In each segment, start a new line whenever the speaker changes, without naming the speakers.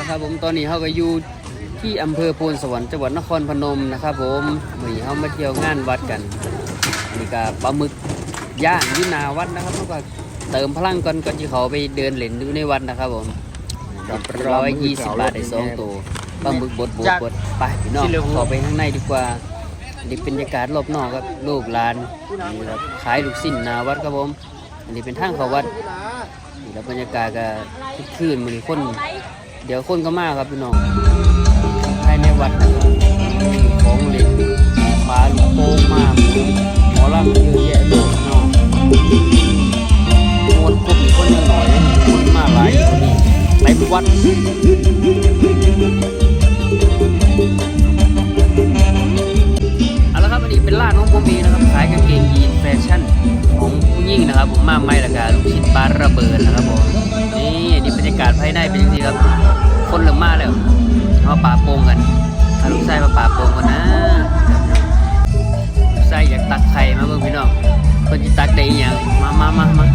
ละครับผมตอนนี้เขาก็อยู่ที่อำเภอโพนสวรรค์จังหวัดนครพนมนะครับผมวันนี้เขามาเที่ยวงานวัดกันอันนี่ก็ปลาหมึกย่างยุนาวัดนะครับเขาก็เติมพลังก่อนก่อนที่เขาไปเดินเล่นดูในวัดนะครับผมร้อยยี่สิบบาทได้สองตัวปลาหมึกบดบดบดไปพี่น้องขอไปข้างในดีกว่านนี้เป็นบรรยากาศรอบนอกครับลูกหลานนี่ครับขายลูกสิ้นนาวัดครับผมอันนี้เป็นทางเข้าวัดนี่แล้วบรรยากาศก็คืนมือคน ดี๋ยวคนก็มาครับพี่น้องภายในวัดของเหล่นปลาลูกโป่งมาหมูหมอลำเยอะแยะเลยพี่น้องมวนกลุ่มคนยังหน่อยเลยคนมาหลายคนนี้ไปวัดเอาละครับอันนี้เป็นร้านของผมเองนะครับขายกางเกงยีนแฟชั่นของผู้หญิงนะครับ ผมมาไม่ละกาลูกชิ้นปลาระเบิดนะครับผมนี่ากาศภายในเป็นยังไงครับ คนเริ่มมาแล้วเขาป่าโปงกันถ้าลูกไส้มาป่าโปงกันนะลูกไส้อยากตักไข่มาเบิ่งพี่น้องคนจะตักได้อย่างมามามามา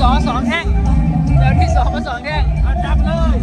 สองสองแท่งเดี๋ยวที่สองมาสองแท่ง
เอาจับเลย